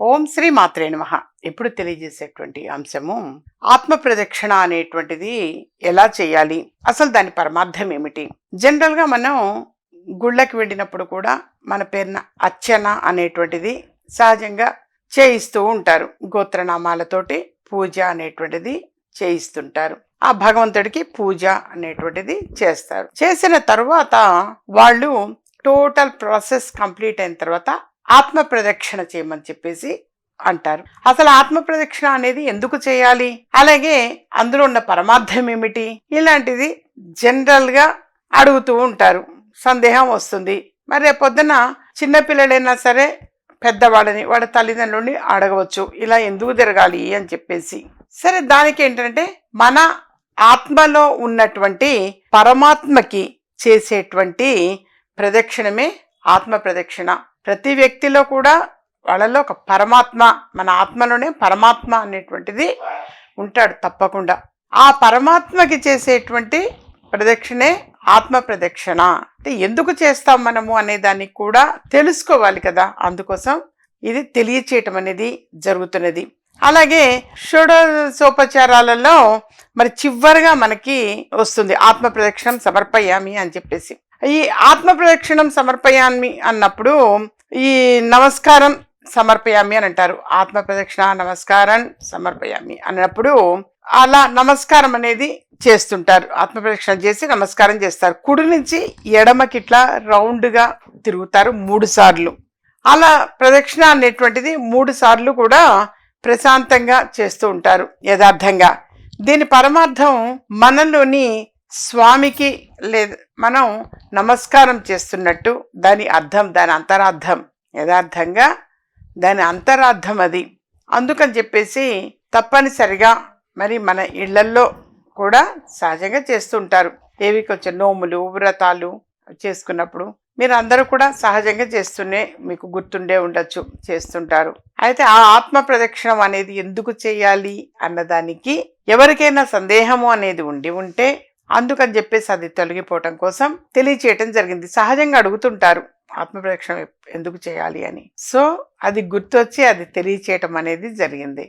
ఓం శ్రీ మాత్రే నమ. ఇప్పుడు తెలియజేసేటువంటి అంశము ఆత్మ ప్రదక్షిణ అనేటువంటిది ఎలా చేయాలి? అసలు దాని పరమార్థం ఏమిటి? జనరల్గా మనం గుళ్ళకి వెళ్ళినప్పుడు కూడా మన పేరున అర్చన అనేటువంటిది సహజంగా చేయిస్తూ ఉంటారు. గోత్రనామాలతోటి పూజ అనేటువంటిది చేయిస్తుంటారు. ఆ భగవంతుడికి పూజ అనేటువంటిది చేస్తారు. చేసిన తర్వాత వాళ్ళు టోటల్ ప్రాసెస్ కంప్లీట్ అయిన తర్వాత ఆత్మ ప్రదక్షిణ చేయమని చెప్పేసి అంటారు. అసలు ఆత్మ ప్రదక్షిణ అనేది ఎందుకు చేయాలి? అలాగే అందులో ఉన్న పరమార్థం ఏమిటి? ఇలాంటిది జనరల్గా అడుగుతూ ఉంటారు. సందేహం వస్తుంది. మరి రేపు పొద్దున చిన్నపిల్లలైనా సరే పెద్దవాడని వాడి తల్లిదండ్రులని అడగవచ్చు. ఇలా ఎందుకు తిరగాలి అని చెప్పేసి. సరే దానికి ఏంటంటే మన ఆత్మలో ఉన్నటువంటి పరమాత్మకి చేసేటువంటి ప్రదక్షిణమే ఆత్మ ప్రదక్షిణ. ప్రతి వ్యక్తిలో కూడా వాళ్ళలో ఒక పరమాత్మ మన ఆత్మలోనే పరమాత్మ అనేటువంటిది ఉంటాడు తప్పకుండా. ఆ పరమాత్మకి చేసేటువంటి ప్రదక్షిణే ఆత్మ ప్రదక్షిణ. అంటే ఎందుకు చేస్తాం మనము అనే దానికి కూడా తెలుసుకోవాలి కదా. అందుకోసం ఇది తెలియచేయటం అనేది జరుగుతున్నది. అలాగే షోడశోపచారాలలో మరి చివరిగా మనకి వస్తుంది ఆత్మ ప్రదక్షిణం సమర్పయామి అని చెప్పేసి. ఈ ఆత్మ ప్రదక్షిణం సమర్పయామి అన్నప్పుడు ఈ నమస్కారం సమర్పయామి అని అంటారు. ఆత్మ ప్రదక్షిణ నమస్కారం సమర్పయామి అన్నప్పుడు అలా నమస్కారం అనేది చేస్తుంటారు. ఆత్మ ప్రదక్షిణ చేసి నమస్కారం చేస్తారు. కుడి నుంచి ఎడమకి ఇట్లా రౌండ్గా తిరుగుతారు మూడు సార్లు. అలా ప్రదక్షిణ అనేటువంటిది మూడు సార్లు కూడా ప్రశాంతంగా చేస్తూ ఉంటారు యథార్థంగా. దీని పరమార్థం మనలోని స్వామికి లేదు మనం నమస్కారం చేస్తున్నట్టు దాని అర్థం దాని అంతరార్థం. యథార్థంగా దాని అంతరార్థం అది. అందుకని చెప్పేసి తప్పనిసరిగా మరి మన ఇళ్ళల్లో కూడా సహజంగా చేస్తుంటారు ఏవి కొంచెం నోములు వ్రతాలు చేసుకున్నప్పుడు మీరు అందరూ కూడా సహజంగా చేస్తూనే మీకు గుర్తుండే ఉండొచ్చు చేస్తుంటారు. అయితే ఆ ఆత్మ ప్రదక్షిణం అనేది ఎందుకు చేయాలి అన్నదానికి ఎవరికైనా సందేహము అనేది ఉండి ఉంటే అందుకని చెప్పేసి అది తొలగిపోవటం కోసం తెలియచేయటం జరిగింది. సహజంగా అడుగుతుంటారు ఆత్మ ప్రదక్షిణం ఎందుకు చేయాలి అని. సో అది గుర్తొచ్చి అది తెలియచేయటం అనేది జరిగింది.